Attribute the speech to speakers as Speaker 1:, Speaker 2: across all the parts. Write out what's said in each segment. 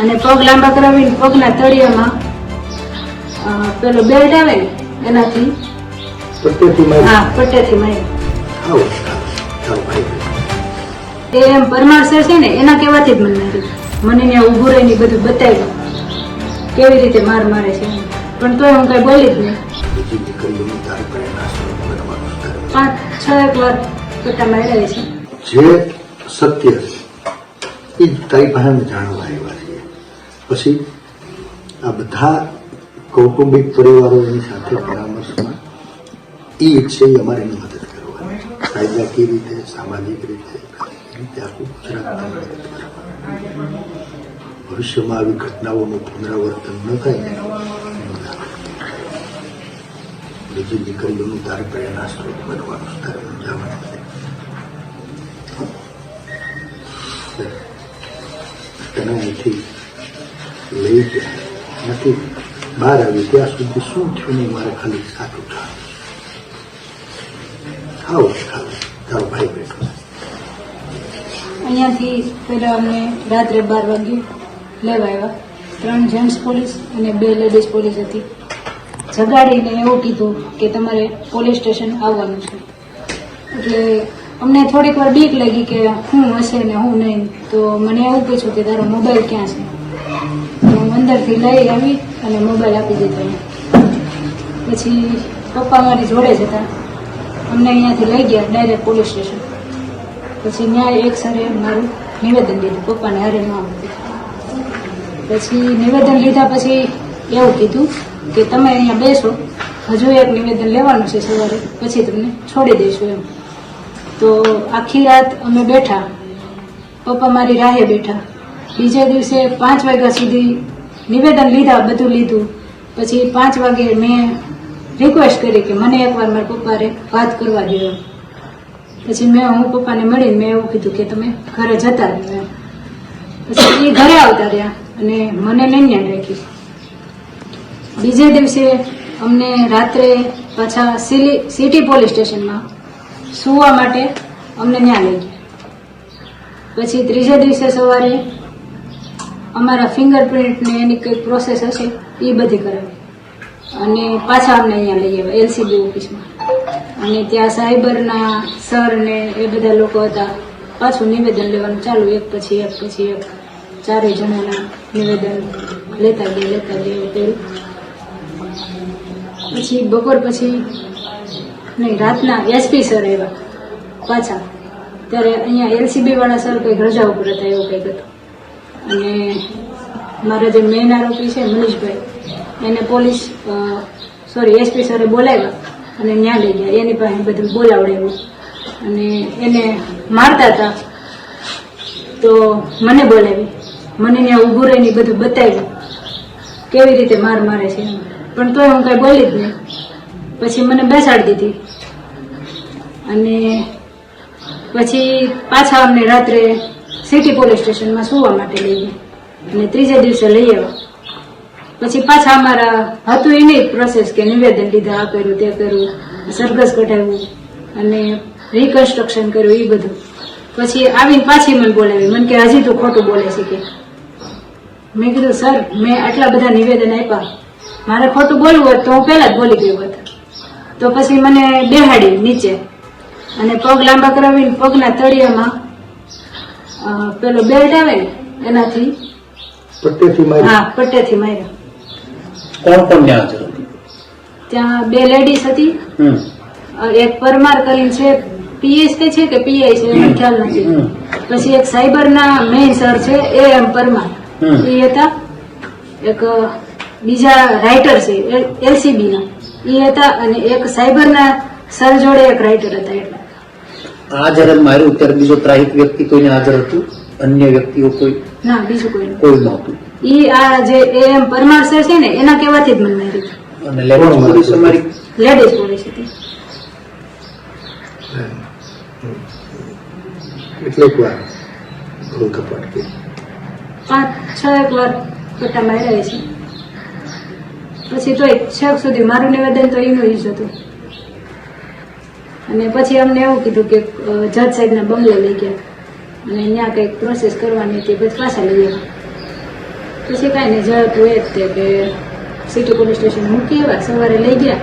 Speaker 1: અને પગ લાંબા કરાવીને પગના તળિયામાં પેલો બેલ્ટ આવે ને એનાથી હા પટ્ટેથી એ એમ પરમાર સર છે ને એના કહેવાથી જ મને માર્યું મને ત્યાં ઊભું રહીને બધું બતાવ્યું. કેવી રીતે માર મારે છે પણ તોય હું કઈ બોલી જ નહીં. પાંચ છ એક વાર પટ્ટા માર્યા છે.
Speaker 2: જે સત્ય છે એ તારી પાસે જાણવા આવ્યા પછી આ બધા કૌટુંબિક પરિવારો એની સાથે પરામર્શમાં એ ઈચ્છે અમારે એની મદદ કરવાની કાયદાકીય રીતે, સામાજિક રીતે આખું ગુજરાત. ભવિષ્યમાં આવી ઘટનાઓનું પુનરાવર્તન ન થાય. બીજી દીકરીઓનું તારે પ્રેરણા સ્ત્રોત બનવાનું તારે સમજાવવાનું છે. અહીંથી લઈ ગયા નથી. બહાર આવી ત્યાં સુધી શું થયું નહીં મારે ખાલી સાચું ઠાવ ખાઓ ખાઓ તારો ભાઈ બેઠો.
Speaker 1: અહીંયાથી પહેલાં અમને રાત્રે બાર વાગે લેવા આવ્યા. ત્રણ જેન્ટ્સ પોલીસ અને બે લેડીઝ પોલીસ હતી. જગાડીને એવું કીધું કે તમારે પોલીસ સ્ટેશન આવવાનું છે. એટલે અમને થોડીક વાર બીક લાગી કે હું હશે ને હું નહીં. તો મને એવું પૂછ્યું કે તારો મોબાઈલ ક્યાં છે? અંદરથી લઈ આવી અને મોબાઈલ આપી દીધો. પછી પપ્પા મારી જોડે જ હતા. અમને અહીંયાથી લઈ ગયા ડાયરેક્ટ પોલીસ સ્ટેશન પછી ન્યાય એક સરે મારું નિવેદન લીધું પપ્પાને હારે ન પછી નિવેદન લીધા પછી એવું કીધું કે તમે અહીંયા બેસો, હજુ એક નિવેદન લેવાનું છે સવારે, પછી તમને છોડી દઈશું એમ. તો આખી રાત અમે બેઠા. પપ્પા મારી રાહે બેઠા. બીજે દિવસે પાંચ વાગ્યા સુધી નિવેદન લીધા, બધું લીધું. પછી પાંચ વાગે મેં રિક્વેસ્ટ કરી કે મને એકવાર મારા પપ્પાને વાત કરવા દો પછી મેં, હું પપ્પાને મળીને મેં એવું કીધું કે તમે ઘરે જતા રહ્યો પછી એ ઘરે આવતા રહ્યા અને મને નૈન્યા રાખી બીજે દિવસે અમને રાત્રે પાછા સિલી, સિટી પોલીસ સ્ટેશનમાં સુવા માટે અમને ત્યાં લઈ ગયા. પછી ત્રીજે દિવસે સવારે અમારા ફિંગરપ્રિન્ટને એની કંઈક પ્રોસેસ હશે, એ બધી કરાવી. અને પાછા અમને અહીંયા લઈ આવ્યા એલસીબી ઓફિસમાં અને ત્યાં સાયબરના સર ને એ બધા લોકો હતા. પાછું નિવેદન લેવાનું ચાલુ, એક પછી એક પછી એક. ચારેય જણાના નિવેદન લેતા ગયા લેતા ગયા કર્યું. પછી બપોર પછી, નહીં, રાતના એસપી સર આવ્યા પાછા. ત્યારે અહીંયા એલસીબી વાળા સર કંઈક રજા ઉપર હતા, એવું કંઈક હતું. અને મારા જે મેન આરોપી છે મનીષભાઈ, એને પોલીસ સોરી એસપી સરે બોલાવ્યા અને ન્યા લઈ ગયા. એની પાસે બધું બોલાવડાવ્યું. અને એને મારતા હતા. તો મને બોલાવી. મને ત્યાં ઊભું રહીને બધું બતાવ્યું. કેવી રીતે માર મારે છે. પણ તોય હું કાંઈ બોલી જ નહીં. પછી મને બેસાડી દીધી. અને પછી પાછા અમને રાત્રે સિટી પોલીસ સ્ટેશનમાં સુવા માટે લઈ અને ત્રીજે દિવસે લઈ આવ્યા. પછી પાછા અમારા હતું એની જ પ્રોસેસ કે નિવેદન લીધા, આ કર્યું, તે કર્યું, સરઘસ કઢાવ્યું, અને રિકન્સ્ટ્રક્શન કર્યું એ બધું. પછી આવીને પાછી મને બોલાવી. મને કે, હજી તું ખોટું બોલે છે કે. મેં કીધું, સર, મેં આટલા બધા નિવેદન આપ્યા. મારે ખોટું બોલવું હોત તો હું પહેલા જ બોલી ગયું હોત. તો પછી મને બેહાડી નીચે. અને પગ લાંબા કરાવીને પગના તળિયામાં પેલો બેલ્ટ આવે ને એનાથી?
Speaker 2: પટ્ટેથી મારી
Speaker 1: હા પટ્ટેથી માર્યો.
Speaker 3: કોણ કોણ ત્યાં હાજર
Speaker 1: ત્યાં બે લેડીઝ હતી. એક પરમાર કરીને છે પીએસ છે કે પીઆઈ છે એનો ખ્યાલ નથી. પછી એક સાયબરના મેઇન સર છે એ એમ પરમાર.
Speaker 3: હમ.
Speaker 1: એ હતા. એક બીજા રાઇટર છે એલસીબી ના એ હતા અને એક સાયબરના સર જોડે એક રાઇટર હતા એટલે.
Speaker 3: આ જયારે માર્યું. ત્યારે બીજો ત્રાહિક વ્યક્તિ કોઈને હાજર હતું? અન્ય વ્યક્તિઓ કોઈ?
Speaker 1: ના બીજું કોઈ
Speaker 3: કોઈ નહોતું.
Speaker 1: ઈ આ જે એ એમ પરમાર સર છે ને એના કહેવાથી જ મને મારી
Speaker 3: અને લેડીઝ પોલીસ અમારી
Speaker 1: લેડીઝ પોલીસ હતી.
Speaker 2: કેટલીક વાર ઘણું કપાટ કે?
Speaker 1: પાંચ છ એક વાર પટ્ટા માર્યા છે. પછી તો એક છેક સુધી મારું નિવેદન તો એનું જ હતું. અને પછી અમને એવું કીધું કે જજ સાહેબના બંગલે લઈ ગયા. અને ત્યાં કંઈક પ્રોસેસ કરવાની હતી, પછી પાછા લઈ ગયા પછી કાંઈ નહીં જતું એ જ તે કે સિટી પોલીસ સ્ટેશન મૂકી આવ્યા, સવારે લઈ ગયા.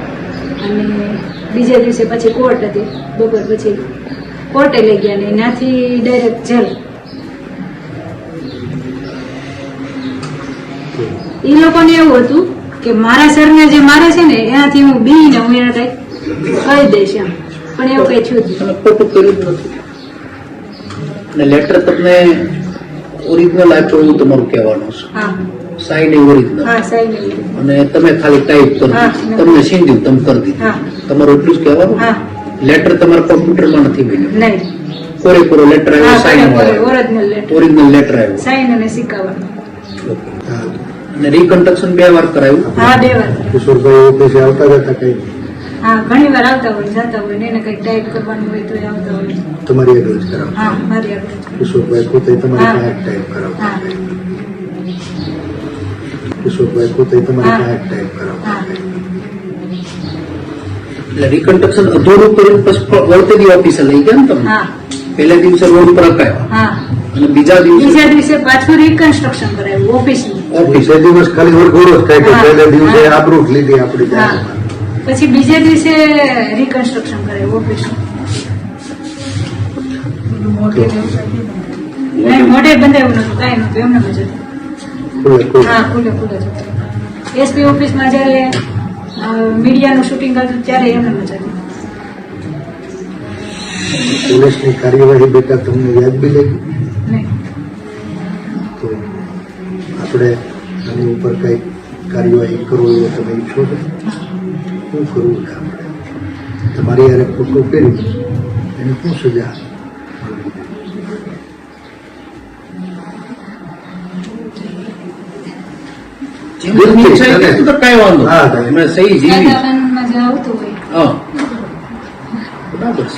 Speaker 1: અને બીજા દિવસે પછી કોર્ટ હતી, બપોર પછી કોર્ટે લઈ ગયા ને ત્યાંથી ડાયરેક્ટ જેલ એ લોકોને એવું હતું કે મારા સરને જે મારે છે ને, એનાથી હું બીને હું એને કંઈક કહી દઈશ એમ. પણ એવું કઈ છું
Speaker 3: તમે ખોટું કર્યું જ નથી. અને લેટર તમને ઓરિજિનલ આપ્યો એવું તમારું કહેવાનું છે.
Speaker 1: હા.
Speaker 3: સાઈન એ ઓરિજિનલ અને તમે ખાલી ટાઈપ કરી. તમને સીંધ્યું તમે કરી દીધું. તમારું એટલું જ કહેવાનું? લેટર તમારા કોમ્પ્યુટરમાં નથી બન્યું પૂરેપૂરો લેટર આવ્યો sign
Speaker 1: original letter
Speaker 3: original letter આવ્યો.
Speaker 1: સાઈન અને સિક્કાવાનું
Speaker 3: અને રીકન્સ્ટ્રક્શન બે વાર કરાયું?
Speaker 1: હા બે વાર.
Speaker 2: કિશોરભાઈ ઓફિસે આવતા જતા કઈ?
Speaker 1: હા ઘણી વાર આવતા હોય જતા હોય ને એને કંઈક ટાઈપ કરવાનું હોય તો આવતા હોય.
Speaker 2: તમારી આગળ જ કરાવતા
Speaker 1: હા મારી આગળ
Speaker 2: કિશોરભાઈ પોતે તમારી. પાસે ટાઈપ કરાવતા
Speaker 1: હા.
Speaker 2: કિશોરભાઈ પોતે તમારી. પાસે ટાઈપ કરાવતા
Speaker 1: હા.
Speaker 3: એટલે રિકન્સ્ટ્રક્શન અધૂરું કરીને વર્તે વળતેલી ઓફિસે લઈ ગયા ને તમે
Speaker 1: હા.
Speaker 3: પહેલા દિવસે રોડ પર અપાયો.
Speaker 1: હા.
Speaker 3: અને બીજા દિવસે
Speaker 1: બીજા દિવસે પાછું રિકન્સ્ટ્રક્શન કરાયું
Speaker 3: ઓફિસ
Speaker 2: બીજા દિવસ ખાલી વર્ગોડો જ થાય કે પહેલા દિવસે
Speaker 1: આબરૂટ
Speaker 2: આબરૂ લીધી આપણી જાહેરમાં.
Speaker 1: પછી બીજે દિવસે રિકન્સ્ટ્રક્શન કરે ઓફિસ નહીં મોઢે બંધાયું નતું કાંઈ નતું એમને જ હતું.
Speaker 2: ખુલ્લે ખુલ્લે.
Speaker 1: હા ખુલે ખુલે જ એસપી ઓફિસમાં જ્યારે મીડિયાનું શૂટિંગ હતું ત્યારે એમને મજા
Speaker 2: પોલીસની કાર્યવાહી બેટા તમને યાદ બી લાગી? તો આપણે આની ઉપર કઈ કાર્યવાહી કરવો એવો તમે ઈચ્છો છો? શું કરવું છે? આપણે તમારી યારે ખોટું કર્યું એની શું સજા? હા,
Speaker 3: સહી જીવી. હા. બરાબર છે.